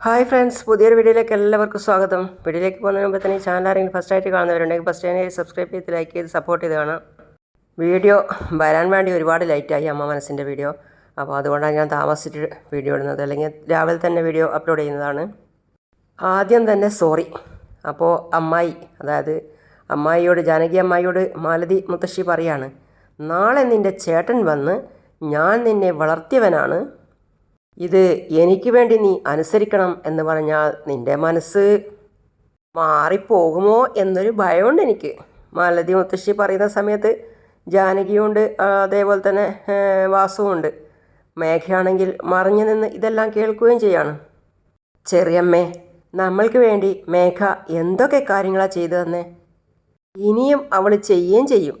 Hi friends പുതിയൊരു വീഡിയോയിലേക്ക് എല്ലാവർക്കും സ്വാഗതം. വീഡിയോയിലേക്ക് പോകുന്നതിന് മുമ്പ് തന്നെ ചാനൽ ആരെങ്കിലും ഫസ്റ്റ് ആയിട്ട് കാണുന്നവരുണ്ടെങ്കിൽ ഫസ്റ്റ് തന്നെ സബ്സ്ക്രൈബ് ചെയ്ത് ലൈക്ക് ചെയ്ത് സപ്പോർട്ട് ചെയ്ത് കാണാം വീഡിയോ വരാൻ വേണ്ടി ഒരുപാട് ലൈറ്റായി അമ്മ മനസ്സിന്റെ വീഡിയോ. അപ്പോൾ അതുകൊണ്ടാണ് ഞാൻ താമസിച്ചിട്ട് വീഡിയോ ഇടുന്നത്. അല്ലെങ്കിൽ രാവിലെ തന്നെ വീഡിയോ അപ്ലോഡ് ചെയ്യുന്നതാണ്. ആദ്യം തന്നെ സോറി അപ്പോൾ അമ്മായി അതായത് അമ്മായിയോട് ജാനകി അമ്മായിയോട് മാലതി മുത്തശ്ശി പറയാണ് നാളെ നിന്റെ ചേട്ടൻ വന്ന് ഞാൻ നിന്നെ വളർത്തിയവനാണ്. ഇത് എനിക്ക് വേണ്ടി നീ അനുസരിക്കണം എന്ന് പറഞ്ഞാൽ നിന്റെ മനസ്സ് മാറിപ്പോകുമോ എന്നൊരു ഭയമുണ്ട് എനിക്ക്. മാലതി മുത്തശ്ശി പറയുന്ന സമയത്ത് ജാനകിയുണ്ട് അതേപോലെ തന്നെ വാസുവുണ്ട്. മേഘയാണെങ്കിൽ മറിഞ്ഞു നിന്ന് ഇതെല്ലാം കേൾക്കുകയും ചെയ്യാണ്. ചെറിയമ്മേ നമ്മൾക്ക് വേണ്ടി മേഘ എന്തൊക്കെ കാര്യങ്ങളാണ് ചെയ്തു തന്നെ ഇനിയും അവൾ ചെയ്യുകയും ചെയ്യും.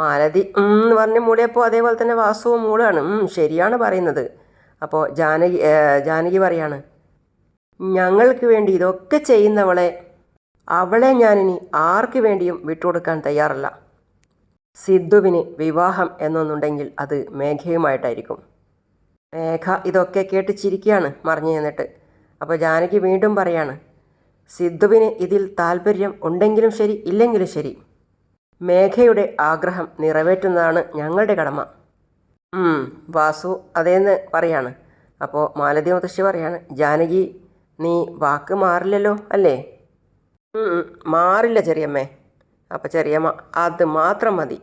മാലതി എന്ന് പറഞ്ഞ് മൂളിയപ്പോൾ അതേപോലെ തന്നെ വാസുവും മൂളാണ് ശരിയാണ് പറയുന്നത്. അപ്പോൾ ജാനകി ജാനകി പറയാണ് ഞങ്ങൾക്ക് വേണ്ടി ഇതൊക്കെ ചെയ്യുന്നവളെ അവളെ ഞാനിനി ആർക്ക് വേണ്ടിയും വിട്ടുകൊടുക്കാൻ തയ്യാറല്ല. സിദ്ധുവിന് വിവാഹം എന്നൊന്നുണ്ടെങ്കിൽ അത് മേഘയുമായിട്ടായിരിക്കും. മേഘ ഇതൊക്കെ കേട്ട് ചിരിക്കുകയാണ് മറിഞ്ഞു നിന്നിട്ട് അപ്പോൾ ജാനകി വീണ്ടും പറയാണ് സിദ്ധുവിന് ഇതിൽ താല്പര്യം ഉണ്ടെങ്കിലും ശരി ഇല്ലെങ്കിലും ശരി. മേഘയുടെ ആഗ്രഹം നിറവേറ്റുന്നതാണ് ഞങ്ങളുടെ കടമ. വാസു അതേന്ന് പറയാണ്. അപ്പോൾ മാലതി മുത്തശ്ശി പറയാണ് ജാനകി നീ വാക്ക് മാറില്ലല്ലോ അല്ലേ? മാറില്ല ചെറിയമ്മേ. അപ്പോൾ ചെറിയമ്മ അത് മാത്രം മതി.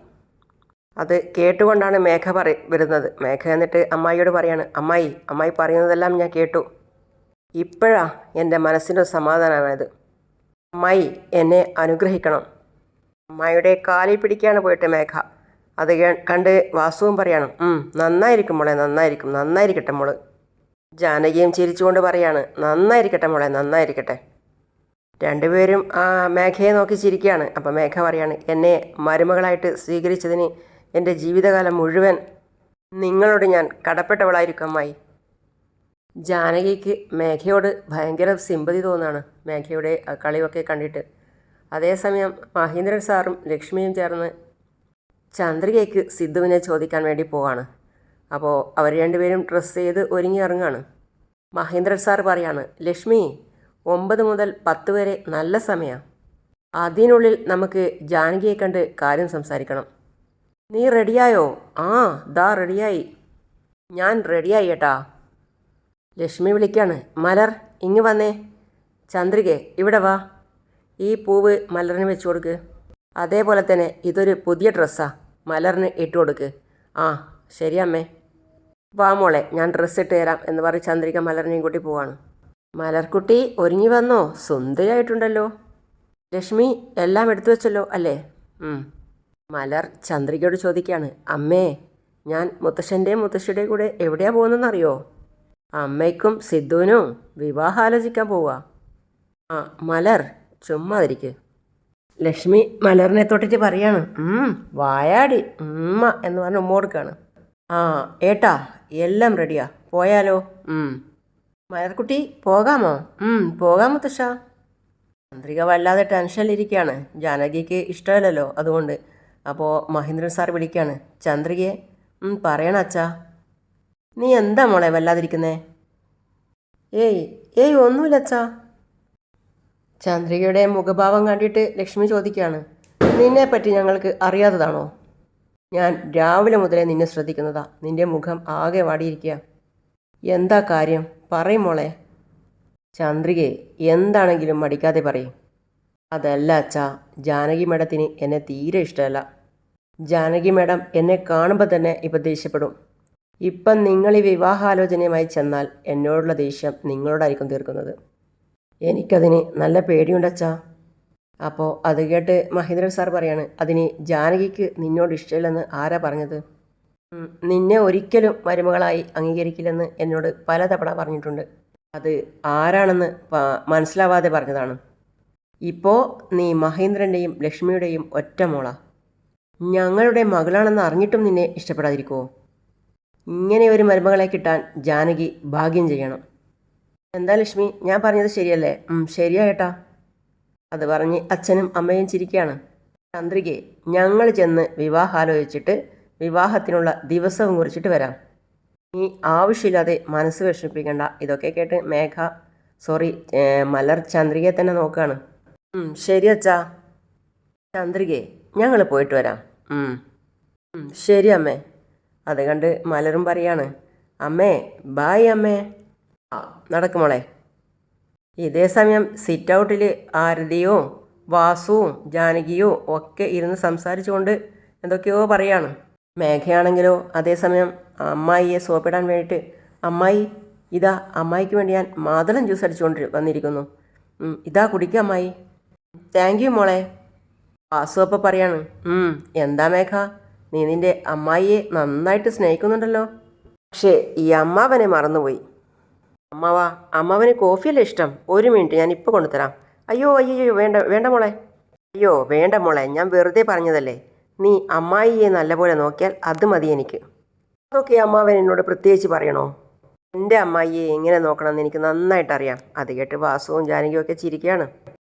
അത് കേട്ടുകൊണ്ടാണ് മേഘ പറ വരുന്നത്. മേഘ എന്നിട്ട് അമ്മായിയോട് പറയാണ് അമ്മായി അമ്മായി പറയുന്നതെല്ലാം ഞാൻ കേട്ടു. ഇപ്പോഴാ എന്റെ മനസ്സിന്റെ സമാധാനമായത്. അമ്മായി എന്നെ അനുഗ്രഹിക്കണം. അമ്മായിയുടെ കാലിൽ പിടിക്കാണ് പോയിട്ട് മേഘ. അത് കണ്ട് വാസുവും പറയാണ് നന്നായിരിക്കും മോളെ നന്നായിരിക്കും നന്നായിരിക്കട്ടെ മോൾ. ജാനകിയും ചിരിച്ചുകൊണ്ട് പറയാണ് നന്നായിരിക്കട്ടെ മോളെ നന്നായിരിക്കട്ടെ. രണ്ടുപേരും ആ മേഘയെ നോക്കി ചിരിക്കുകയാണ്. അപ്പം മേഘ പറയാണ് എന്നെ മരുമകളായിട്ട് സ്വീകരിച്ചതിന് എന്റെ ജീവിതകാലം മുഴുവൻ നിങ്ങളോട് ഞാൻ കടപ്പെട്ടവളായിരിക്കും അമ്മായി. ജാനകിക്ക് മേഘയോട് ഭയങ്കര സിമ്പതി തോന്നാണ് മേഘയുടെ കളിയൊക്കെ കണ്ടിട്ട്. അതേസമയം മഹേന്ദ്രൻ സാറും ലക്ഷ്മിയും ചേർന്ന് ചന്ദ്രികയ്ക്ക് സിദ്ധുവിനെ ചോദിക്കാൻ വേണ്ടി പോവാണ്. അപ്പോൾ അവർ രണ്ടുപേരും ഡ്രസ്സ് ചെയ്ത് ഒരുങ്ങി ഇറങ്ങുകയാണ് മഹേന്ദ്രൻ സാർ പറയാണ് ലക്ഷ്മി ഒമ്പത് മുതൽ പത്ത് വരെ നല്ല സമയമാണ് അതിനുള്ളിൽ നമുക്ക് ജാനകിയെ കണ്ട് കാര്യം സംസാരിക്കണം. നീ റെഡിയായോ? ആ ദാ റെഡിയായി. ഞാൻ റെഡിയായി ഏട്ടാ. ലക്ഷ്മി വിളിക്കാണ് മലർ ഇങ്ങ് വന്നേ. ചന്ദ്രികെ ഇവിടെ വാ. ഈ പൂവ് മലറിന് വെച്ച് കൊടുക്ക്. അതേപോലെ തന്നെ ഇതൊരു പുതിയ ഡ്രസ്സാ. മലറിന് ഇട്ട് കൊടുക്ക്. ആ ശരി അമ്മേ. വാ മോളെ ഞാൻ ഡ്രസ്സ് ഇട്ട് തരാം എന്ന് പറഞ്ഞ് ചന്ദ്രിക മലറിനെയും കൂട്ടി പോവാണ്. മലർക്കുട്ടി ഒരുങ്ങി വന്നോ? സുന്ദരിയായിട്ടുണ്ടല്ലോ. ലക്ഷ്മി എല്ലാം എടുത്തു വെച്ചല്ലോ അല്ലേ? മലർ ചന്ദ്രികയോട് ചോദിക്കുകയാണ് അമ്മേ ഞാൻ മുത്തശ്ശന്റെയും മുത്തശ്ശിയുടെയും കൂടെ എവിടെയാ പോകുന്നതെന്നറിയോ? അമ്മയ്ക്കും സിദ്ധുവിനും വിവാഹം ആലോചിക്കാൻ പോവുക ആ മലർ ചുമ്മാതിരിക്ക്. ലക്ഷ്മി മലറിനെ തൊട്ടിട്ട് പറയാണ് "ഉം, വായാടി ഉമ്മ എന്ന് പറഞ്ഞ് ഉമ്മ കൊടുക്കാണ്. ആ ഏട്ടാ എല്ലാം റെഡിയാ പോയാലോ. മലർക്കുട്ടി പോകാമോ? പോകാം മുത്തശ്ശ. ചന്ദ്രിക വല്ലാതെ ടെൻഷനിലിരിക്കുകയാണ് ജാനകിക്ക് ഇഷ്ടമല്ലല്ലോ അതുകൊണ്ട്. അപ്പോൾ മഹേന്ദ്രൻ സാർ വിളിക്കുകയാണ് ചന്ദ്രികയെ പറയണ അച്ഛാ. നീ എന്താ മോളെ വല്ലാതിരിക്കുന്നേ? ഏയ് ഏയ് ഒന്നുമില്ല അച്ഛാ. ചന്ദ്രികയുടെ മുഖഭാവം കണ്ടിട്ട് ലക്ഷ്മി ചോദിക്കുകയാണ് നിന്നെപ്പറ്റി ഞങ്ങൾക്ക് അറിയാത്തതാണോ? ഞാൻ രാവിലെ മുതലേ നിന്നെ ശ്രദ്ധിക്കുന്നതാ. നിന്റെ മുഖം ആകെ വാടിയിരിക്കുക. എന്താ കാര്യം? പറയും മോളെ. ചന്ദ്രികയെ എന്താണെങ്കിലും മടിക്കാതെ പറയും. അതല്ല അച്ഛാ ജാനകി മേഡത്തിന് എന്നെ തീരെ ഇഷ്ടമല്ല. ജാനകി മേഡം എന്നെ കാണുമ്പോൾ തന്നെ ഇപ്പം ദേഷ്യപ്പെടും ഇപ്പം നിങ്ങൾ ഈ വിവാഹാലോചനയുമായി ചെന്നാൽ എന്നോടുള്ള ദേഷ്യം നിങ്ങളോടായിരിക്കും തീർക്കുന്നത്. എനിക്കതിന് നല്ല പേടിയുണ്ട് അച്ഛാ അപ്പോൾ അത് കേട്ട് മഹേന്ദ്രൻ സാർ പറയാണ് അതിന് ജാനകിക്ക് നിന്നോട് ഇഷ്ടമില്ലെന്ന് ആരാ പറഞ്ഞത്? നിന്നെ ഒരിക്കലും മരുമകളായി അംഗീകരിക്കില്ലെന്ന് എന്നോട് പലതവണ പറഞ്ഞിട്ടുണ്ട്. അത് ആരാണെന്ന് മനസ്സിലാവാതെ പറഞ്ഞതാണ്. ഇപ്പോൾ നീ മഹേന്ദ്രന്റെയും ലക്ഷ്മിയുടെയും ഒറ്റ മോളാ. ഞങ്ങളുടെ മകളാണെന്ന് അറിഞ്ഞിട്ടും നിന്നെ ഇഷ്ടപ്പെടാതിരിക്കുമോ ഇങ്ങനെ ഒരു മരുമകളെ കിട്ടാൻ ജാനകി ഭാഗ്യം ചെയ്യണം. എന്താ ലക്ഷ്മി? ഞാൻ പറഞ്ഞത് ശരിയല്ലേ? ശരിയായിട്ടാ അത് പറഞ്ഞ് അച്ഛനും അമ്മയും ചിരിക്കുകയാണ് ചന്ദ്രികയെ ഞങ്ങൾ ചെന്ന് വിവാഹാലോചിച്ചിട്ട് വിവാഹത്തിനുള്ള ദിവസവും കുറിച്ചിട്ട് വരാം. നീ ആവശ്യമില്ലാതെ മനസ്സ് വിഷമിപ്പിക്കണ്ട. ഇതൊക്കെ കേട്ട് മേഘ സോറി മലർ ചന്ദ്രികയെ തന്നെ നോക്കുകയാണ് ശരി അച്ഛാ. ചന്ദ്രികയെ ഞങ്ങൾ പോയിട്ട് വരാം. ശരി അമ്മേ. അത് കണ്ട് മലരും പറയാണ് അമ്മേ ബായ് അമ്മേ. ആ നടക്ക് മോളെ. ഇതേ സമയം സിറ്റ് ഔട്ടിൽ ആരതിയോ വാസുവും ജാനകിയോ ഒക്കെ ഇരുന്ന് സംസാരിച്ചുകൊണ്ട് എന്തൊക്കെയോ പറയാണ്. മേഘയാണെങ്കിലോ അതേസമയം അമ്മായിയെ സോപ്പിടാൻ വേണ്ടിയിട്ട് അമ്മായി ഇതാ അമ്മായിക്ക് വേണ്ടി ഞാൻ മാതളം ജ്യൂസ് അടിച്ചുകൊണ്ട് വന്നിരിക്കുന്നു. ഇതാ കുടിക്കുക അമ്മായി. താങ്ക് യു മോളെ. വാസു അപ്പം പറയാണ് എന്താ മേഘ? നീ നിന്റെ അമ്മായിയെ നന്നായിട്ട് സ്നേഹിക്കുന്നുണ്ടല്ലോ. പക്ഷേ ഈ അമ്മാവനെ മറന്നുപോയി. അമ്മാവാ അമ്മാവന് കോഫിയല്ലേ ഇഷ്ടം? ഒരു മിനിറ്റ് ഞാൻ ഇപ്പോൾ കൊണ്ടുതരാം അയ്യോ അയ്യോ വേണ്ട വേണ്ട മോളെ. അയ്യോ വേണ്ട മോളെ ഞാൻ വെറുതെ പറഞ്ഞതല്ലേ. നീ അമ്മായിയെ നല്ലപോലെ നോക്കിയാൽ അത് മതി എനിക്ക്. അതൊക്കെ അമ്മാവൻ എന്നോട് പ്രത്യേകിച്ച് പറയണോ? എന്റെ അമ്മായിയെ എങ്ങനെ നോക്കണമെന്ന് എനിക്ക് നന്നായിട്ട് അറിയാം. അത് കേട്ട് വാസുവും ജാനകിയും ഒക്കെ ചിരിക്കുകയാണ്.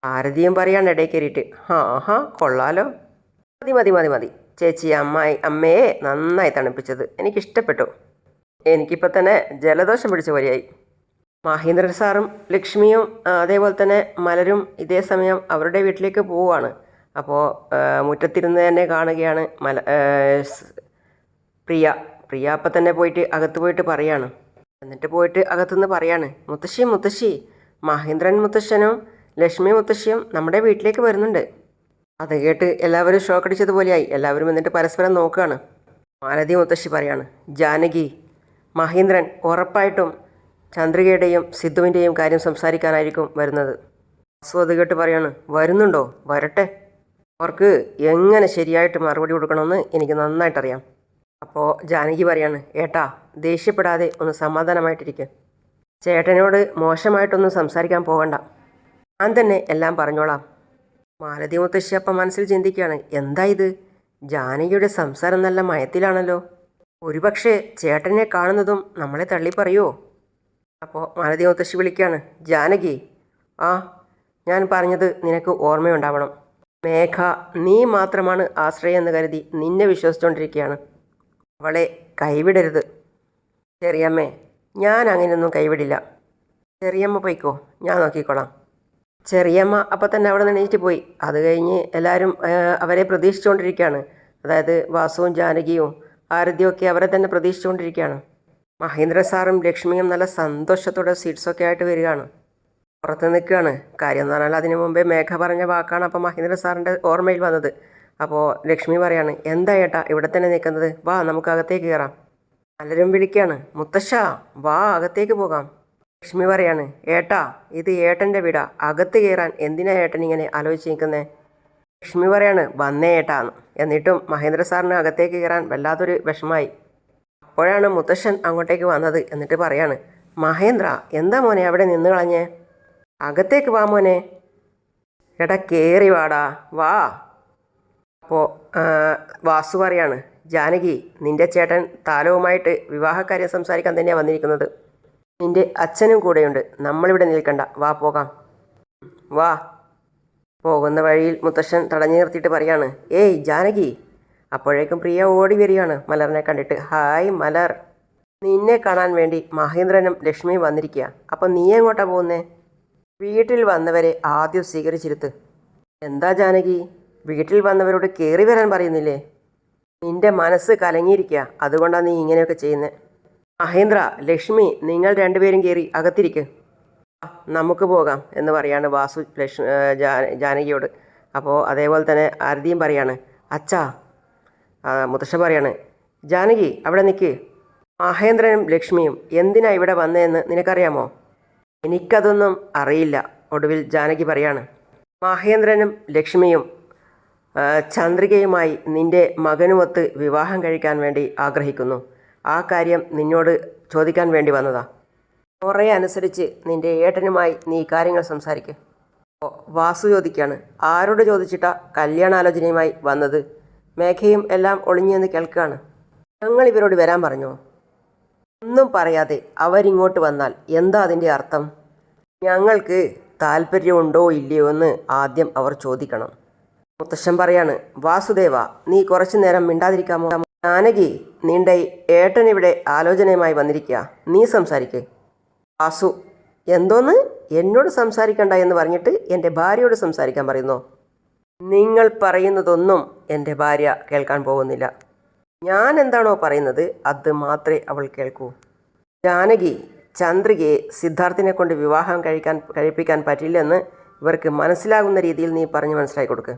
ആരതിയും പറയാണ് ഇടയിൽ കയറിയിട്ട്. ഹാ ഹാ കൊള്ളാലോ. മതി മതി മതി മതി. ചേച്ചി അമ്മായി അമ്മയെ നന്നായി തണുപ്പിച്ചത് എനിക്കിഷ്ടപ്പെട്ടു. എനിക്കിപ്പോൾ തന്നെ ജലദോഷം പിടിച്ച പോലെയായി. മഹേന്ദ്രൻ സാറും ലക്ഷ്മിയും അതേപോലെ തന്നെ മലരും ഇതേ സമയം അവരുടെ വീട്ടിലേക്ക് പോവുകയാണ്. അപ്പോൾ മുറ്റത്തിരുന്ന് തന്നെ കാണുകയാണ് മല പ്രിയ. പ്രിയ അപ്പം തന്നെ പോയിട്ട് അകത്ത് പോയിട്ട് പറയാണ്. എന്നിട്ട് പോയിട്ട് അകത്തുനിന്ന് പറയാണ് മുത്തശ്ശി മുത്തശ്ശി മഹേന്ദ്രൻ മുത്തശ്ശനും ലക്ഷ്മി മുത്തശ്ശിയും നമ്മുടെ വീട്ടിലേക്ക് വരുന്നുണ്ട്. അത് കേട്ട് എല്ലാവരും ഷോക്ക് അടിച്ചതുപോലെയായി. എല്ലാവരും എന്നിട്ട് പരസ്പരം നോക്കുകയാണ്. മാലതി മുത്തശ്ശി പറയാണ് ജാനകി മഹേന്ദ്രൻ ഉറപ്പായിട്ടും ചന്ദ്രികയുടെയും സിദ്ധുവിന്റെയും കാര്യം സംസാരിക്കാനായിരിക്കും വരുന്നത്. വാസു അത് കേട്ട് പറയാണ് വരുന്നുണ്ടോ? വരട്ടെ. അവർക്ക് എങ്ങനെ ശരിയായിട്ട് മറുപടി കൊടുക്കണമെന്ന് എനിക്ക് നന്നായിട്ടറിയാം. അപ്പോൾ ജാനകി പറയാണ് ഏട്ടാ ദേഷ്യപ്പെടാതെ ഒന്ന് സമാധാനമായിട്ടിരിക്കുക ചേട്ടനോട് മോശമായിട്ടൊന്നും സംസാരിക്കാൻ പോകണ്ട. ഞാൻ തന്നെ എല്ലാം പറഞ്ഞോളാം. മാലതി മുത്തശ്ശി അപ്പം മനസ്സിൽ ചിന്തിക്കുകയാണ് എന്താ ഇത്? ജാനകിയുടെ സംസാരം നല്ല മയത്തിലാണല്ലോ. ഒരുപക്ഷെ ചേട്ടനെ കാണുന്നതും നമ്മളെ തള്ളി പറയുമോ അപ്പോൾ മാലതി മുത്തശ്ശി വിളിക്കുകയാണ് ജാനകി ആ ഞാൻ പറഞ്ഞത് നിനക്ക് ഓർമ്മയുണ്ടാവണം. മേഘ നീ മാത്രമാണ് ആശ്രയം എന്ന് കരുതി നിന്നെ വിശ്വസിച്ചുകൊണ്ടിരിക്കുകയാണ് അവളെ കൈവിടരുത്. ചെറിയമ്മേ ഞാൻ അങ്ങനെയൊന്നും കൈവിടില്ല. ചെറിയമ്മ പോയിക്കോ ഞാൻ നോക്കിക്കോളാം. ചെറിയമ്മ അപ്പം തന്നെ അവിടെ നിന്ന് എണീറ്റ് പോയി. അത് കഴിഞ്ഞ് എല്ലാവരും അവരെ പ്രതീക്ഷിച്ചുകൊണ്ടിരിക്കുകയാണ് അതായത് വാസുവും ജാനകിയും ആരതിയും ഒക്കെ അവരെ തന്നെ പ്രതീക്ഷിച്ചുകൊണ്ടിരിക്കുകയാണ് മഹേന്ദ്ര സാറും ലക്ഷ്മിയും നല്ല സന്തോഷത്തോടെ സീറ്റ്സൊക്കെ ആയിട്ട് വരികയാണ്. പുറത്ത് നിൽക്കുകയാണ്. കാര്യം എന്ന് പറഞ്ഞാൽ അതിനു മുമ്പേ മേഘ പറഞ്ഞ വാക്കാണ് അപ്പോൾ മഹേന്ദ്ര സാറിന്റെ ഓർമ്മയിൽ വന്നത്. അപ്പോൾ ലക്ഷ്മി പറയാണ് എന്താ ഏട്ടാ ഇവിടെ തന്നെ നിൽക്കുന്നത്? വാ നമുക്ക് അകത്തേക്ക് കയറാം. പലരും വിളിക്കുകയാണ് മുത്തശ്ശ വാ അകത്തേക്ക് പോകാം. ലക്ഷ്മി പറയാണ് ഏട്ടാ ഇത് ഏട്ടന്റെ വീടാ. അകത്ത് കയറാൻ എന്തിനാ ഏട്ടൻ ഇങ്ങനെ ആലോചിച്ച് നിൽക്കുന്നേ? ലക്ഷ്മി പറയാണ് വന്നേ ഏട്ടാന്ന് എന്നിട്ടും മഹേന്ദ്ര സാറിന് അകത്തേക്ക് കയറാൻ വല്ലാത്തൊരു വിഷമായി അപ്പോഴാണ് മുത്തശ്ശൻ അങ്ങോട്ടേക്ക് വന്നത് എന്നിട്ട് പറയാണ് മഹേന്ദ്ര എന്താ മോനെ അവിടെ നിന്ന് കളഞ്ഞേ? അകത്തേക്ക് വാ മോനെ. എടാ കയറി വാടാ വാ. അപ്പോൾ വാസു പറയാണ് ജാനകി നിന്റെ ചേട്ടൻ താലവുമായിട്ട് വിവാഹക്കാര്യം സംസാരിക്കാൻ തന്നെയാണ് വന്നിരിക്കുന്നത്. നിന്റെ അച്ഛനും കൂടെയുണ്ട് നമ്മളിവിടെ നിൽക്കണ്ട. വാ പോകാം. വാ. പോകുന്ന വഴിയിൽ മുത്തശ്ശൻ തടഞ്ഞു നിർത്തിയിട്ട് പറയാണ് ഏയ് ജാനകി അപ്പോഴേക്കും പ്രിയ ഓടി വരികയാണ് മലറിനെ കണ്ടിട്ട്. ഹായ് മലർ. നിന്നെ കാണാൻ വേണ്ടി മഹേന്ദ്രനും ലക്ഷ്മിയും വന്നിരിക്കുക അപ്പം നീ എങ്ങോട്ടാ പോകുന്നേ? വീട്ടിൽ വന്നവരെ ആദ്യം സ്വീകരിച്ചിരുത്ത്. എന്താ ജാനകി? വീട്ടിൽ വന്നവരോട് കയറി വരാൻ പറയുന്നില്ലേ? നിന്റെ മനസ്സ് കലങ്ങിയിരിക്കുക അതുകൊണ്ടാണ് നീ ഇങ്ങനെയൊക്കെ ചെയ്യുന്നത് മഹേന്ദ്ര ലക്ഷ്മി നിങ്ങൾ രണ്ടുപേരും കയറി അകത്തിരിക്ക്. നമുക്ക് പോകാം എന്ന് പറയാണ് വാസു ലക്ഷ്മി ജാനകിയോട്. അപ്പോൾ അതേപോലെ തന്നെ ആരതിയും പറയാണ്. അച്ഛാ മുത്തശ്ശ പറയാണ് ജാനകി അവിടെ നിൽക്ക് മഹേന്ദ്രനും ലക്ഷ്മിയും എന്തിനാ ഇവിടെ വന്നതെന്ന് നിനക്കറിയാമോ? എനിക്കതൊന്നും അറിയില്ല ഒടുവിൽ ജാനകി പറയാണ്. മഹേന്ദ്രനും ലക്ഷ്മിയും ചന്ദ്രികയുമായി നിന്റെ മകനുമൊത്ത് വിവാഹം കഴിക്കാൻ വേണ്ടി ആഗ്രഹിക്കുന്നു. ആ കാര്യം നിന്നോട് ചോദിക്കാൻ വേണ്ടി വന്നതാ. കുറേ അനുസരിച്ച് നിന്റെ ഏട്ടനുമായി നീ കാര്യങ്ങൾ സംസാരിക്കുക വാസു ചോദിക്കുകയാണ് ആരോട് ചോദിച്ചിട്ടാ കല്യാണാലോചനയുമായി വന്നത്? മേഘയും എല്ലാം ഒളിഞ്ഞെന്ന് കേൾക്കുകയാണ്. ഞങ്ങൾ ഇവരോട് വരാൻ പറഞ്ഞോ? ഒന്നും പറയാതെ അവരിങ്ങോട്ട് വന്നാൽ എന്താ അതിന്റെ അർത്ഥം? ഞങ്ങൾക്ക് താല്പര്യമുണ്ടോ ഇല്ലയോ എന്ന് ആദ്യം അവർ ചോദിക്കണം. മുത്തശ്ശൻ പറയാണ് വാസുദേവ നീ കുറച്ചു നേരം മിണ്ടാതിരിക്കാമോ? ജാനകി നീണ്ടൈ ഏട്ടൻ ഇവിടെ ആലോചനയുമായി വന്നിരിക്കുക. നീ സംസാരിക്കേ. വാസു എന്തോന്ന്? എന്നോട് സംസാരിക്കണ്ട എന്ന് പറഞ്ഞിട്ട് എന്റെ ഭാര്യയോട് സംസാരിക്കാൻ പറയുന്നു? നിങ്ങൾ പറയുന്നതൊന്നും എന്റെ ഭാര്യ കേൾക്കാൻ പോകുന്നില്ല. ഞാൻ എന്താണോ പറയുന്നത് അത് മാത്രമേ അവൾ കേൾക്കൂ. ജാനകി ചന്ദ്രികയെ സിദ്ധാർത്ഥിനെ കൊണ്ട് വിവാഹം കഴിക്കാൻ കഴിപ്പിക്കാൻ പറ്റില്ലെന്ന് ഇവർക്ക് മനസ്സിലാകുന്ന രീതിയിൽ നീ പറഞ്ഞു മനസ്സിലാക്കി കൊടുക്ക്.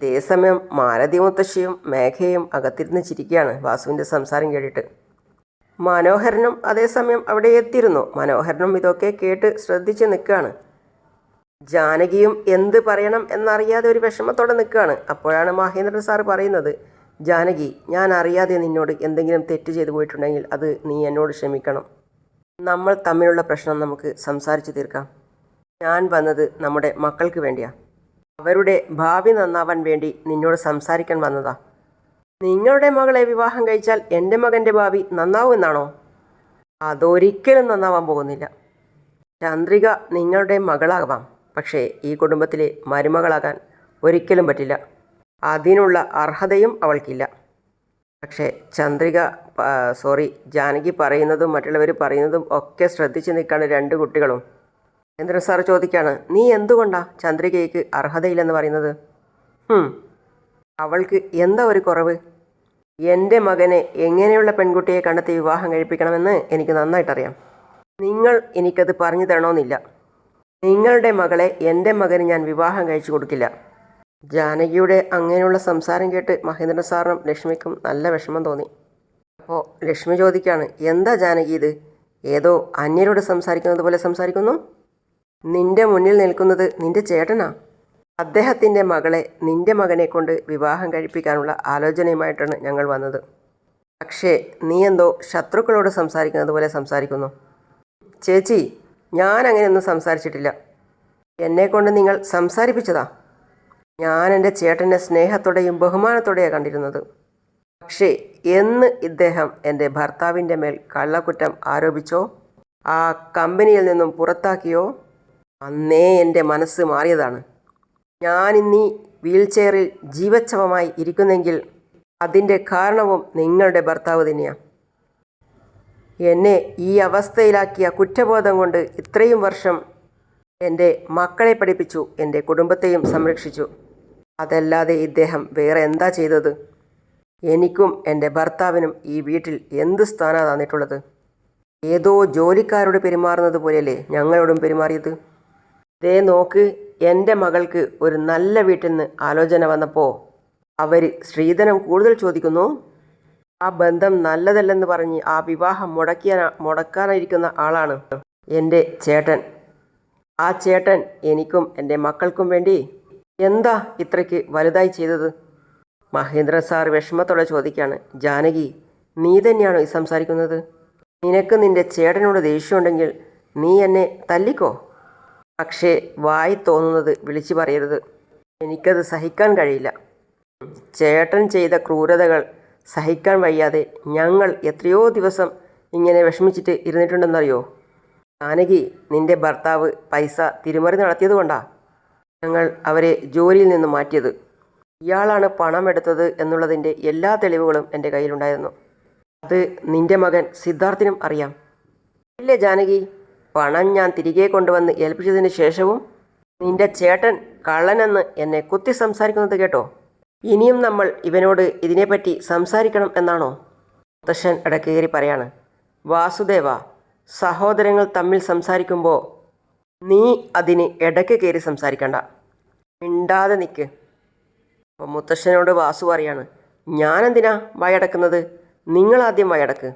അതേസമയം മാലതി മുത്തശ്ശിയും മേഘയും അകത്തിരുന്ന് ചിരിക്കുകയാണ് വാസുവിന്റെ സംസാരം കേട്ടിട്ട്. മനോഹരനും അതേസമയം അവിടെ എത്തിയിരുന്നു. മനോഹരനും ഇതൊക്കെ കേട്ട് ശ്രദ്ധിച്ച് നിൽക്കുകയാണ്. ജാനകിയും എന്ത് പറയണം എന്നറിയാതെ ഒരു വിഷമത്തോടെ നിൽക്കുകയാണ്. അപ്പോഴാണ് മഹേന്ദ്രൻ സാർ പറയുന്നത് ജാനകി ഞാൻ അറിയാതെ നിന്നോട് എന്തെങ്കിലും തെറ്റ് ചെയ്തു പോയിട്ടുണ്ടെങ്കിൽ അത് നീ എന്നോട് ക്ഷമിക്കണം. നമ്മൾ തമ്മിലുള്ള പ്രശ്നം നമുക്ക് സംസാരിച്ച് തീർക്കാം. ഞാൻ വന്നത് നമ്മുടെ മക്കൾക്ക് വേണ്ടിയാണ് അവരുടെ ഭാവി നന്നാവാൻ വേണ്ടി നിന്നോട് സംസാരിക്കാൻ വന്നതാ. നിങ്ങളുടെ മകളെ വിവാഹം കഴിച്ചാൽ എന്റെ മകന്റെ ഭാവി നന്നാവുമെന്നാണോ അതൊരിക്കലും നന്നാവാൻ പോകുന്നില്ല. ചന്ദ്രിക നിങ്ങളുടെ മകളാകാം പക്ഷേ ഈ കുടുംബത്തിലെ മരുമകളാകാൻ ഒരിക്കലും പറ്റില്ല. അതിനുള്ള അർഹതയും അവൾക്കില്ല. പക്ഷേ ചന്ദ്രിക സോറി ജാനകി പറയുന്നതും മറ്റുള്ളവർ പറയുന്നതും ഒക്കെ ശ്രദ്ധിച്ച് നിൽക്കുകയാണ് രണ്ട് കുട്ടികളും. ചന്ദ്രൻ സാർ ചോദിക്കുകയാണ് നീ എന്തുകൊണ്ടാ ചന്ദ്രികയ്ക്ക് അർഹതയില്ലെന്ന് പറയുന്നത്? അവൾക്ക് എന്താ ഒരു കുറവ്? എന്റെ മകനെ എങ്ങനെയുള്ള പെൺകുട്ടിയെ കണ്ടെത്തി വിവാഹം കഴിപ്പിക്കണമെന്ന് എനിക്ക് നന്നായിട്ടറിയാം. നിങ്ങൾ എനിക്കത് പറഞ്ഞു തരണമെന്നില്ല. നിങ്ങളുടെ മകളെ എന്റെ മകന് ഞാൻ വിവാഹം കഴിച്ചു കൊടുക്കില്ല. ജാനകിയുടെ അങ്ങനെയുള്ള സംസാരം കേട്ട് മഹേന്ദ്രൻ സാറിനും ലക്ഷ്മിക്കും നല്ല വിഷമം തോന്നി. അപ്പോൾ ലക്ഷ്മി ചോദിക്കുകയാണ് എന്താ ജാനകി ഇത്? ഏതോ അന്യരോട് സംസാരിക്കുന്നത് പോലെ സംസാരിക്കുന്നു? നിന്റെ മുന്നിൽ നിൽക്കുന്നത് നിന്റെ ചേട്ടനാ? അദ്ദേഹത്തിന്റെ മകളെ നിന്റെ മകനെ കൊണ്ട് വിവാഹം കഴിപ്പിക്കാനുള്ള ആലോചനയുമായിട്ടാണ് ഞങ്ങൾ വന്നത്. പക്ഷേ നീ എന്തോ ശത്രുക്കളോട് സംസാരിക്കുന്നത് പോലെ സംസാരിക്കുന്നു. ചേച്ചി ഞാൻ അങ്ങനെയൊന്നും സംസാരിച്ചിട്ടില്ല. എന്നെ കൊണ്ട് നിങ്ങൾ സംസാരിപ്പിച്ചതാ. ഞാൻ എന്റെ ചേട്ടനെ സ്നേഹത്തോടെയും ബഹുമാനത്തോടെയാണ് കണ്ടിരുന്നത്. പക്ഷേ എന്ന് ഇദ്ദേഹം എന്റെ ഭർത്താവിന്റെ മേൽ കള്ളക്കുറ്റം ആരോപിച്ചോ ആ കമ്പനിയിൽ നിന്നും പുറത്താക്കിയോ അന്നേ എന്റെ മനസ്സ് മാറിയതാണ്. ഞാൻ ഇന്നീ വീൽ ചെയറിൽ ജീവച്ഛവമായി ഇരിക്കുന്നെങ്കിൽ അതിന്റെ കാരണവും നിങ്ങളുടെ ഭർത്താവ് തന്നെയാണ് എന്നെ ഈ അവസ്ഥയിലാക്കിയ കുറ്റബോധം കൊണ്ട് ഇത്രയും വർഷം എന്റെ മക്കളെ പഠിപ്പിച്ചു എന്റെ കുടുംബത്തെയും സംരക്ഷിച്ചു. അതല്ലാതെ ഇദ്ദേഹം വേറെ എന്താ ചെയ്തത്? എനിക്കും എന്റെ ഭർത്താവിനും ഈ വീട്ടിൽ എന്ത് സ്ഥാനമാണ് തന്നിട്ടുള്ളത് ഏതോ ജോലിക്കാരോട് പെരുമാറുന്നത് പോലെയല്ലേ ഞങ്ങളോടും പെരുമാറിയത്? ദേ നോക്ക് എന്റെ മകൾക്ക് ഒരു നല്ല വീട്ടിൽ നിന്ന് ആലോചന വന്നപ്പോൾ അവർ സ്ത്രീധനം കൂടുതൽ ചോദിക്കുന്നു? ആ ബന്ധം നല്ലതല്ലെന്ന് പറഞ്ഞ് ആ വിവാഹം മുടക്കിയ മുടക്കാനായിരിക്കുന്ന ആളാണ് എന്റെ ചേട്ടൻ. ആ ചേട്ടൻ എനിക്കും എന്റെ മക്കൾക്കും വേണ്ടി എന്താ ഇത്രയ്ക്ക് വലുതായി ചെയ്തത്? മഹേന്ദ്ര സാർ വിഷമത്തോടെ ചോദിക്കുകയാണ്. ജാനകി നീ തന്നെയാണോ ഈ സംസാരിക്കുന്നത്? നിനക്ക് നിന്റെ ചേട്ടനോട് ദേഷ്യമുണ്ടെങ്കിൽ നീ എന്നെ തല്ലിക്കോ? പക്ഷേ വായി തോന്നുന്നത് വിളിച്ചു പറയരുത്. എനിക്കത് സഹിക്കാൻ കഴിയില്ല. ചേട്ടൻ ചെയ്ത ക്രൂരതകൾ സഹിക്കാൻ വയ്യാതെ ഞങ്ങൾ എത്രയോ ദിവസം ഇങ്ങനെ വിഷമിച്ചിട്ട് ഇരുന്നിട്ടുണ്ടെന്നറിയോ? ജാനകി നിന്റെ ഭർത്താവ് പൈസ തിരിമറി നടത്തിയതുകൊണ്ടാ ഞങ്ങൾ അവരെ ജോലിയിൽ നിന്ന് മാറ്റിയത്. ഇയാളാണ് പണം എടുത്തത് എന്നുള്ളതിന്റെ എല്ലാ തെളിവുകളും എന്റെ കയ്യിലുണ്ടായിരുന്നു. അത് നിന്റെ മകൻ സിദ്ധാർത്ഥിനും അറിയാം. ഇല്ലേ ജാനകി? പണം ഞാൻ തിരികെ കൊണ്ടുവന്ന് ഏൽപ്പിച്ചതിന് ശേഷവും നിന്റെ ചേട്ടൻ കള്ളനെന്ന് എന്നെ കുത്തി സംസാരിക്കുന്നത് കേട്ടോ? ഇനിയും നമ്മൾ ഇവനോട് ഇതിനെപ്പറ്റി സംസാരിക്കണം എന്നാണോ? മുത്തശ്ശൻ ഇടക്കേറി പറയാണ്. വാസുദേവ സഹോദരങ്ങൾ തമ്മിൽ സംസാരിക്കുമ്പോൾ നീ അതിന് ഇടയ്ക്ക് കയറി സംസാരിക്കണ്ട. മിണ്ടാതെ നിൽക്ക് അപ്പോൾ മുത്തശ്ശനോട് വാസു പറയാണ്. ഞാനെന്തിനാ വയടക്കുന്നത്? നിങ്ങളാദ്യം വയടക്ക്.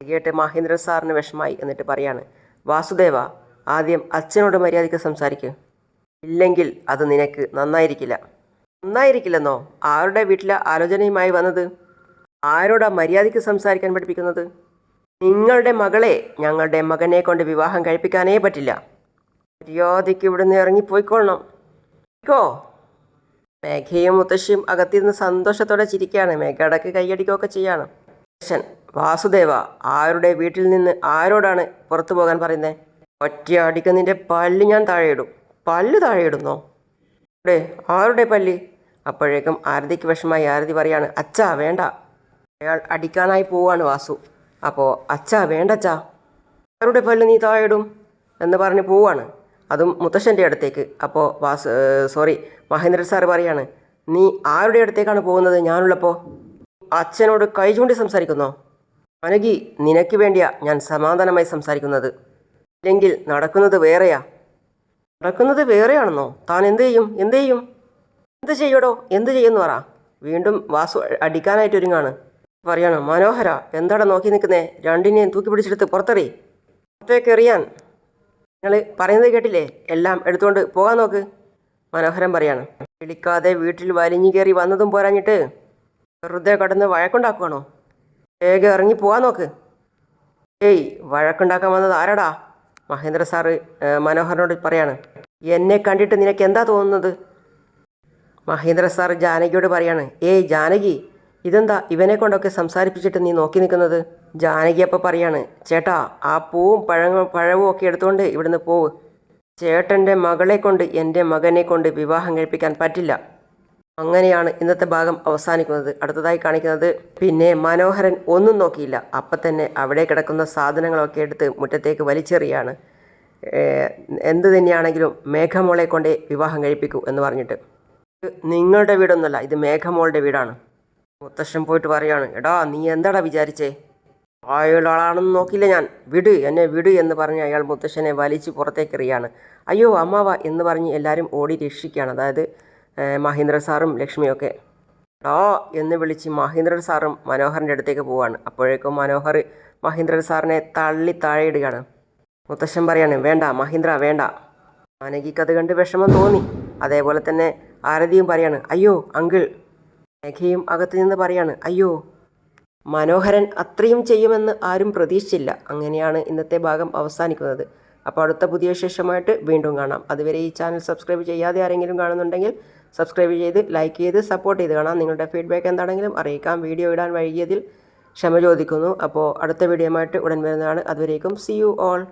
കേട്ട് മഹേന്ദ്രൻ സാറിന് വിഷമായി എന്നിട്ട് പറയാണ്. വാസുദേവ ആദ്യം അച്ഛനോട് മര്യാദയ്ക്ക് സംസാരിക്കുക ഇല്ലെങ്കിൽ അത് നിനക്ക് നന്നായിരിക്കില്ല. നന്നായിരിക്കില്ലെന്നോ? ആരുടെ വീട്ടിലെ ആലോചനയുമായി വന്നത്? ആരോടാ മര്യാദയ്ക്ക് സംസാരിക്കാൻ പഠിപ്പിക്കുന്നത്? നിങ്ങളുടെ മകളെ ഞങ്ങളുടെ മകനെ കൊണ്ട് വിവാഹം കഴിപ്പിക്കാനേ പറ്റില്ല. മര്യാദയ്ക്ക് ഇവിടുന്ന് ഇറങ്ങിപ്പോയിക്കൊള്ളണം. കോ മേഘയും മുത്തശ്ശിയും അകത്തിരുന്ന് സന്തോഷത്തോടെ ചിരിക്കുകയാണ്. മേഘ അടക്ക് കൈയടിക്കുകയൊക്കെ ചെയ്യാണ്. മുത്തശ്ശൻ വാസുദേവ ആരുടെ വീട്ടിൽ നിന്ന് ആരോടാണ് പുറത്തു പോകാൻ പറയുന്നത് ഒറ്റയടിക്ക് നിന്റെ പല്ല് ഞാൻ താഴെയിടും. പല്ല് താഴെയിടുന്നോ? ഇവിടെ ആരുടെ പല്ല്? അപ്പോഴേക്കും ആരതിക്ക് വിഷമായി ആരതി പറയാണ് അച്ഛാ വേണ്ട. അയാൾ അടിക്കാനായി പോവാണ് വാസു. അപ്പോൾ അച്ഛാ വേണ്ട അച്ഛാ. ആരുടെ പല്ല് നീ താഴെയിടും എന്ന് പറഞ്ഞ് പോവാണ്. അതും മുത്തശ്ശന്റെ അടുത്തേക്ക്. അപ്പോൾ വാസു സോറി മഹേന്ദ്രൻ സാർ പറയാണ് നീ ആരുടെ അടുത്തേക്കാണ് പോകുന്നത്? ഞാനുള്ളപ്പോൾ അച്ഛനോട് കൈ ചൂണ്ടി സംസാരിക്കുന്നോ? അനകി നിനക്ക് വേണ്ടിയാ ഞാൻ സമാധാനമായി സംസാരിക്കുന്നത്. ഇല്ലെങ്കിൽ നടക്കുന്നത് വേറെയാ. നടക്കുന്നത് വേറെയാണെന്നോ? താൻ എന്ത് ചെയ്യും? എന്ത് ചെയ്യും? എന്ത് ചെയ്യടോ? എന്ത് ചെയ്യുന്നു പറ. വീണ്ടും വാസു അടിക്കാനായിട്ട് ഒരുങ്ങാണ്. പറയാണ് മനോഹര എന്താടാ നോക്കി നിൽക്കുന്നേ? രണ്ടിനെയും തൂക്കി പിടിച്ചെടുത്ത് പുറത്തെറി. പുറത്തേക്ക് എറിയാൻ. നിങ്ങൾ പറയുന്നത് കേട്ടില്ലേ? എല്ലാം എടുത്തുകൊണ്ട് പോകാൻ നോക്ക്. മനോഹരൻ പറയാണ് വിളിക്കാതെ വീട്ടിൽ വലിഞ്ഞു കയറി വന്നതും പോരാഞ്ഞിട്ട് വെറുതെ കടന്ന് വഴക്കുണ്ടാക്കുകയാണോ വേഗം ഇറങ്ങി പോകാൻ നോക്ക്. ഏയ് വഴക്കുണ്ടാക്കാൻ വന്നത് ആരാടാ? മഹേന്ദ്ര സാറ് മനോഹരനോട് പറയാണ് എന്നെ കണ്ടിട്ട് നിനക്ക് എന്താ തോന്നുന്നത്? മഹേന്ദ്ര സാർ ജാനകിയോട് പറയാണ് ഏയ് ജാനകി ഇതെന്താ ഇവനെ കൊണ്ടൊക്കെ സംസാരിപ്പിച്ചിട്ട് നീ നോക്കി നിൽക്കുന്നത്? ജാനകി അപ്പോൾ പറയാണ് ചേട്ടാ ആ പൂവും പഴങ്ങളും പഴവും ഒക്കെ എടുത്തുകൊണ്ട് ഇവിടുന്ന് പോവ്. ചേട്ടന്റെ മകളെ കൊണ്ട് എന്റെ മകനെ കൊണ്ട് വിവാഹം കഴിപ്പിക്കാൻ പറ്റില്ല. അങ്ങനെയാണ് ഇന്നത്തെ ഭാഗം അവസാനിക്കുന്നത്. അടുത്തതായി കാണിക്കുന്നത് പിന്നെ മനോഹരൻ ഒന്നും നോക്കിയില്ല. അപ്പം തന്നെ അവിടെ കിടക്കുന്ന സാധനങ്ങളൊക്കെ എടുത്ത് മുറ്റത്തേക്ക് വലിച്ചെറിയാണ്. എന്ത് തന്നെയാണെങ്കിലും മേഘമോളെ കൊണ്ടേ വിവാഹം കഴിപ്പിക്കൂ എന്ന് പറഞ്ഞിട്ട്. നിങ്ങളുടെ വീടൊന്നുമല്ല ഇത് മേഘമോളുടെ വീടാണ്. മുത്തശ്ശൻ പോയിട്ട് പറയാണ് എടാ നീ എന്താടാ വിചാരിച്ചേ? അയാളാണെന്ന് നോക്കില്ല ഞാൻ. വിട് എന്നെ വിട് എന്ന് പറഞ്ഞ് അയാൾ മുത്തശ്ശനെ വലിച്ചു പുറത്തേക്കെറിയാണ് അയ്യോ അമ്മാവ എന്ന് പറഞ്ഞ് എല്ലാവരും ഓടി രക്ഷിക്കുകയാണ്. അതായത് മഹേന്ദ്ര സാറും ലക്ഷ്മിയൊക്കെ ഡോ എന്ന് വിളിച്ച് മഹേന്ദ്രൻ സാറും മനോഹറിന്റെ അടുത്തേക്ക് പോവാണ് അപ്പോഴേക്കും മനോഹർ മഹേന്ദ്രൻ സാറിനെ തള്ളി താഴെയിടുകയാണ് മുത്തശ്ശൻ പറയാണ് വേണ്ട മഹീന്ദ്ര വേണ്ട. ആനകിക്കത് കണ്ട് വിഷമം തോന്നി. അതേപോലെ തന്നെ ആരതിയും പറയാണ് അയ്യോ അങ്കിൾ. മേഘയും അകത്ത് നിന്ന് പറയാണ് അയ്യോ മനോഹരൻ അത്രയും ചെയ്യുമെന്ന് ആരും പ്രതീക്ഷിച്ചില്ല. അങ്ങനെയാണ് ഇന്നത്തെ ഭാഗം അവസാനിക്കുന്നത്. അപ്പോൾ അടുത്ത പുതിയ ശേഷമായിട്ട് വീണ്ടും കാണാം. അതുവരെ ഈ ചാനൽ സബ്സ്ക്രൈബ് ചെയ്യാതെ ആരെങ്കിലും കാണുന്നുണ്ടെങ്കിൽ സബ്സ്ക്രൈബ് ചെയ്ത് ലൈക്ക് ചെയ്ത് സപ്പോർട്ട് ചെയ്ത് കാണാം. നിങ്ങളുടെ ഫീഡ്ബാക്ക് എന്താണെങ്കിലും അറിയിക്കാം. വീഡിയോ ഇടാൻ വൈകിയതിൽ ക്ഷമ ചോദിക്കുന്നു. അപ്പോൾ അടുത്ത വീഡിയോയുമായിട്ട് ഉടൻ വരുന്നതാണ്. അതുവരേക്കും സി യു ഓൾ.